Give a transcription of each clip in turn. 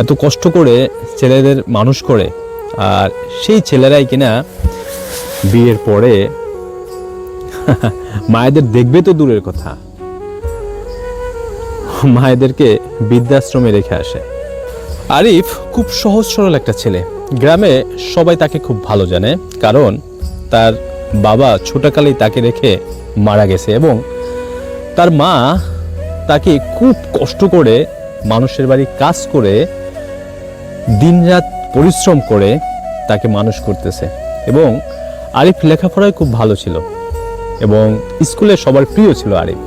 এত কষ্ট করে ছেলেদের মানুষ করে, আর সেই ছেলেরাই কিনা বিয়ের পরে মায়েদের দেখবে তো দূরের কথা। মায়েদেরকে বৃদ্ধাশ্রমে রেখে আসে। আরিফ খুব সহজ সরল একটা ছেলে। গ্রামে সবাই তাকে খুব ভালো জানে, কারণ তার বাবা ছোটকালেই তাকে রেখে মারা গেছে এবং তার মা তাকে খুব কষ্ট করে মানুষের বাড়ি কাজ করে দিনরাত পরিশ্রম করে তাকে মানুষ করতেছে। এবং আরিফ লেখাপড়ায় খুব ভালো ছিল এবং স্কুলে সবার প্রিয় ছিল আরিফ।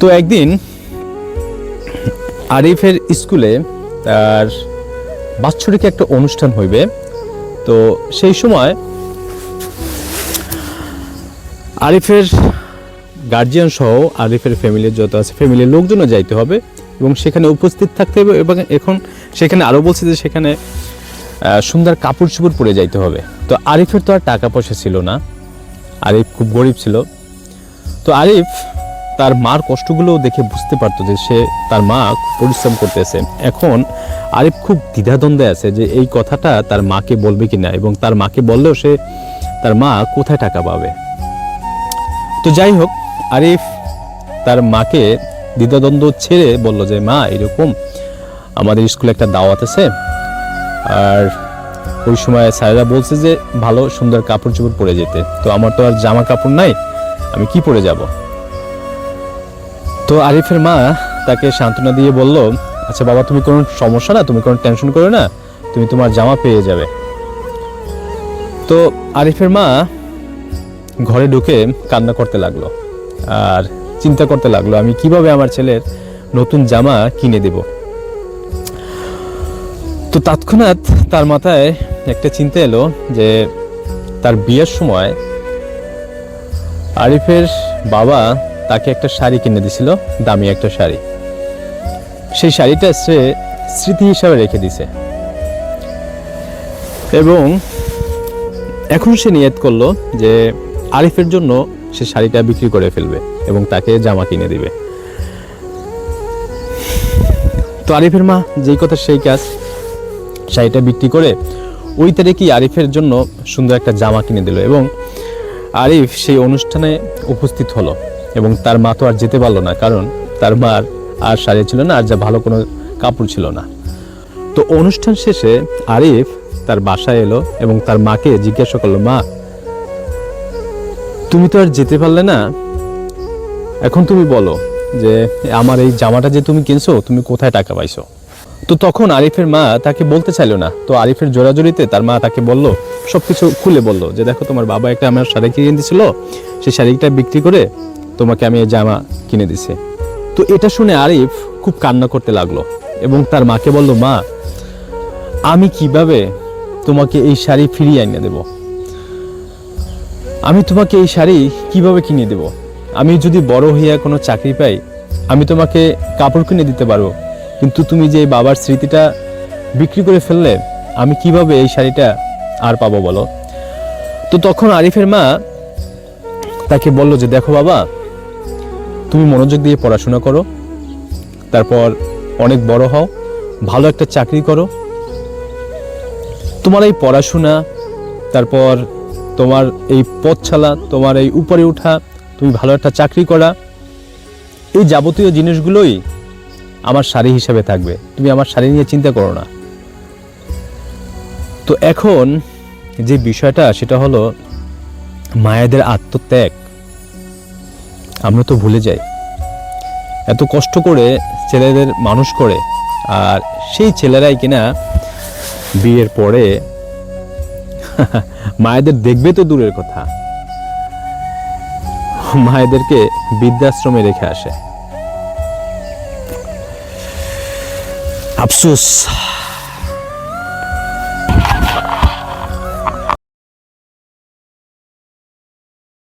তো একদিন আরিফের স্কুলে তার বাৎসরিক একটা অনুষ্ঠান হইবে। তো সেই সময় আরিফের গার্জিয়ান সহ আরিফের ফ্যামিলির যত আছে ফ্যামিলির লোকজনও যাইতে হবে। এবং সেখানে উপস্থিত থাকতে হবে এবং এখন সেখানে আরও বলছে যে সেখানে সুন্দর কাপড় চোপড় পরে যাইতে হবে। তো আরিফের তো আর টাকা পয়সা ছিল না। আরিফ খুব গরিব ছিল। তো আরিফ তার মার কষ্টগুলো দেখে বুঝতে পারতো যে সে তার মা পরিশ্রম করতেছে। এখন আরিফ খুব দ্বিধাদ্বন্দ্বে আছে যে এই কথাটা তার মাকে বলবে কিনা এবং তার মাকে বললেও সে তার মা কোথায় টাকা পাবে। তো যাই হোক, আরিফ তার মাকে দ্বিধাদ্বন্দ্ব ছেড়ে বলল যে, মা, এরকম আমাদের স্কুলে একটা দাওয়াত আছে। আর ওই সময় স্যারেরা বলছে যে, ভালো সুন্দর কাপড় চোপড় পরে যেতে। তো আমার তো আর জামা কাপড় নাই, আমি কি পরে যাব? তো আরিফের মা তাকে সান্ত্বনা দিয়ে বলল আচ্ছা বাবা, তুমি কোনো সমস্যা না? তুমি কোনো টেনশন করো না? তুমি তোমার জামা পেয়ে যাবে। তো আরিফের মা ঘরে ঢুকে কান্না করতে লাগল। আর চিন্তা করতে লাগল, আমি কীভাবে আমার ছেলের নতুন জামা কিনে দেব? তো তৎক্ষণাৎ তার মাথায় একটা চিন্তা এলো যে তার বিয়ের সময় আরিফের বাবা তাকে একটা শাড়ি কিনে দিছিল, দামি একটা শাড়ি। সেই শাড়িটা সে স্মৃতি হিসাবে রেখে দিছে। এবং এখন সে নিয়ত করল যে আরিফের জন্য সে শাড়িটা বিক্রি করে ফেলবে এবং তাকে জামা কিনে দিবে। তো আরিফের মা যেই কথা সেই কাজ, শাড়িটা বিক্রি করে ওই তারিখই আরিফের জন্য সুন্দর একটা জামা কিনে দিল এবং আরিফ সেই অনুষ্ঠানে উপস্থিত হলো এবং তার মা তো আর যেতে পারল না কারণ তার মার আর শাড়ি ছিল না, আর যা ভালো কোনো কাপড় ছিল না। তো অনুষ্ঠান শেষে আরিফ তার বাসায় এলো এবং তার মাকে জিজ্ঞাসা করল, মা তুমি তো আর যেতে পারলে না। এখন তুমি বলো যে, আমার এই জামাটা যে তুমি কিনছো, তুমি কোথায় টাকা পাইছো? তো তখন আরিফের মা তাকে বলতে চাইলো না। তো আরিফের জোরাজোরিতে তার মা তাকে বলল, সবকিছু খুলে বলল যে, দেখো, তোমার বাবা একটা আমার শাড়ি কিনে দিয়েছিল সেই শাড়িটা বিক্রি করে তোমাকে আমি এই জামা কিনে দিছি। তো এটা শুনে আরিফ খুব কান্না করতে লাগল এবং তার মাকে বলল, মা, আমি কীভাবে তোমাকে এই শাড়ি ফিরিয়ে এনে দেব? আমি তোমাকে এই শাড়ি কীভাবে কিনে দেব? আমি যদি বড় হইয়া কোনো চাকরি পাই, আমি তোমাকে কাপড় কিনে দিতে পারব। কিন্তু তুমি যে বাবার স্মৃতিটা বিক্রি করে ফেললে, আমি কীভাবে এই শাড়িটা আর পাবো বলো? তো তখন আরিফের মা তাকে বলল যে, দেখো বাবা, তুমি মনোযোগ দিয়ে পড়াশোনা করো, তারপর অনেক বড় হও, ভালো একটা চাকরি করো। তোমার এই পড়াশোনা, তারপর তোমার এই পথ ছালা, তোমার এই উপরে ওঠা তুমি ভালো একটা চাকরি করা, এই যাবতীয় জিনিসগুলোই আমার শাড়ি হিসাবে থাকবে। তুমি আমার শাড়ি নিয়ে চিন্তা করো না। তো এখন যে বিষয়টা, সেটা হলো মায়েদের আত্মত্যাগ। আমরা তো ভুলে যাই। এত কষ্ট করে ছেলেদের মানুষ করে, আর সেই ছেলেরাই কিনা বিয়ের পরে মায়েদের দেখবে তো দূরের কথা। মায়েদেরকে বৃদ্ধাশ্রমে রেখে আসে। আফসোস।